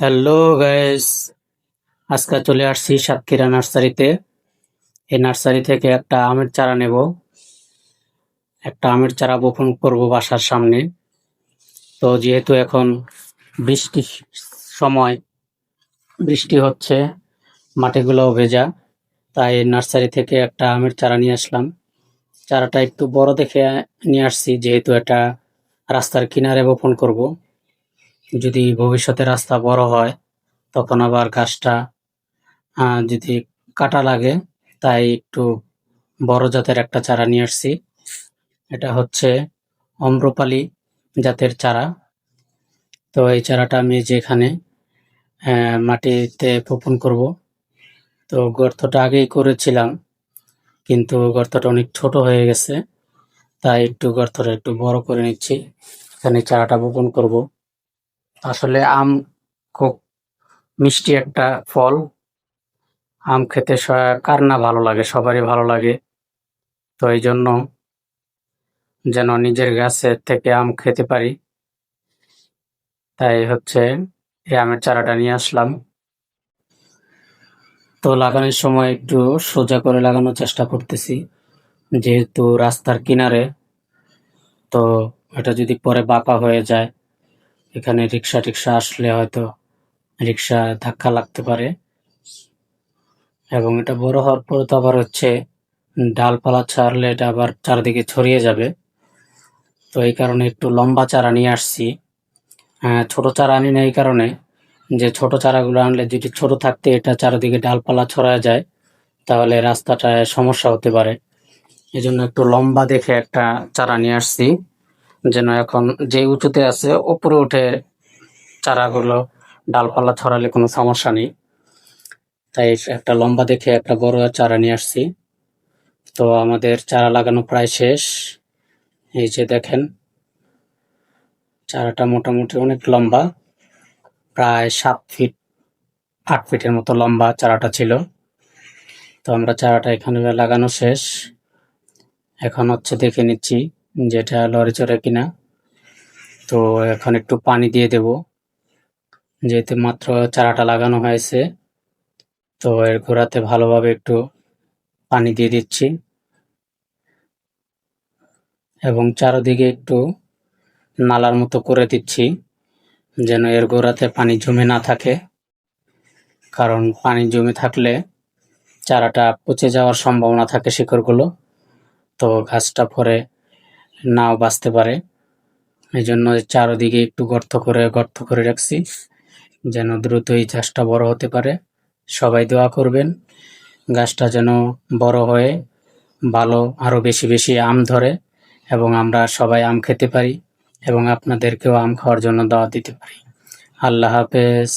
Hello guys আজকে চলে আসছি সাতক্ষীরা নার্সারিতে। এই নার্সারি থেকে একটা আমের চারা নেব। একটা আমের চারা বপন করব বাসার সামনে। তো যেহেতু এখন বৃষ্টির সময়, বৃষ্টি হচ্ছে, মাটিগুলোও ভেজা, তাই নার্সারি থেকে একটা আমের চারা নিয়ে আসলাম। চারাটা একটু বড় দেখে নিয়ে আসছি, যেহেতু এটা রাস্তার কিনারে বপন করব। যদি ভবিষ্যতে রাস্তা বড় হয়, তখন আবার গাছটা যদি কাটা লাগে, তাই একটু বড় জাতের একটা চারা নিয়ে আসছি। এটা হচ্ছে অম্রপালি জাতের চারা। তো এই চারাটা আমি যেখানে মাটিতে বপন করব। তো গর্তটা আগেই করেছিলাম, কিন্তু গর্তটা অনেক ছোট হয়ে গেছে, তাই একটু গর্তটা একটু বড় করে নিচ্ছি। এখানে চারাটা বপন করব। আসলে আম খুব মিষ্টি একটা ফল। আম খেতে কার না ভালো লাগে? সবারই ভালো লাগে। তো এই জন্য যেন নিজের গাছের থেকে আম খেতে পারি। তাই হচ্ছে এই আমের চারাটা নিয়ে আসলাম। তো লাগানোর সময় একটু সোজা করে লাগানোর চেষ্টা করতেছি। যেহেতু রাস্তার কিনারে, তো এটা যদি পরে বাঁকা হয়ে যায় এখানে রিক্সা টিক্সা আসলে হয়তো রিক্সা ধাক্কা লাগতে পারে। এবং এটা বড় হওয়ার পরে তো আবার হচ্ছে ডালপালা ছাড়লে এটা আবার চারদিকে ছড়িয়ে যাবে। তো এই কারণে একটু লম্বা চারা নিয়ে আসছি। আহ, ছোট চারা আনি না এই কারণে যে ছোট চারাগুলো আনলে যদি ছোট থাকতে এটা চারদিকে ডালপালা ছড়ায় যায় তাহলে রাস্তাটায় সমস্যা হতে পারে। এই জন্য একটু লম্বা দেখে একটা চারা নিয়ে আসছি। যেন এখন যে উঁচুতে আছে উপরে উঠে চারাগুলো ডালপালা ছড়ালে কোনো সমস্যা নেই। তাই একটা লম্বা দেখে একটা বড় চারা নিয়ে আসছি। তো আমাদের চারা লাগানো প্রায় শেষ। এই যে দেখেন, চারাটা মোটামুটি অনেক লম্বা, প্রায় সাত ফিট, আট ফিটের মতো লম্বা চারাটা ছিল। তো আমরা চারাটা এখানে লাগানো শেষ। এখন হচ্ছে দেখে নিচ্ছি যেটা লরি চড়ে কিনা। তো এখন একটু পানি দিয়ে দেব। যেহেতু মাত্র চারাটা লাগানো হয়েছে, তো এর গোড়াতে ভালোভাবে একটু পানি দিয়ে দিচ্ছি। এবং চারদিকে একটু নালার মতো করে দিচ্ছি, যেন এর গোড়াতে পানি জমে না থাকে। কারণ পানি জমে থাকলে চারাটা পচে যাওয়ার সম্ভাবনা থাকে শিকড়গুলো। তো গাছটা পরে নাও বাঁচতে পারে। এই জন্য চারদিকে একটু গর্ত করে গর্ত করে রাখছি, যেন দ্রুত এই চাষটা বড় হতে পারে। সবাই দোয়া করবেন, গাছটা যেন বড় হয়ে ভালো আরও বেশি বেশি আম ধরে এবং আমরা সবাই আম খেতে পারি এবং আপনাদেরকেও আম খাওয়ার জন্য দাওয়া দিতে পারি। আল্লাহ হাফেজ।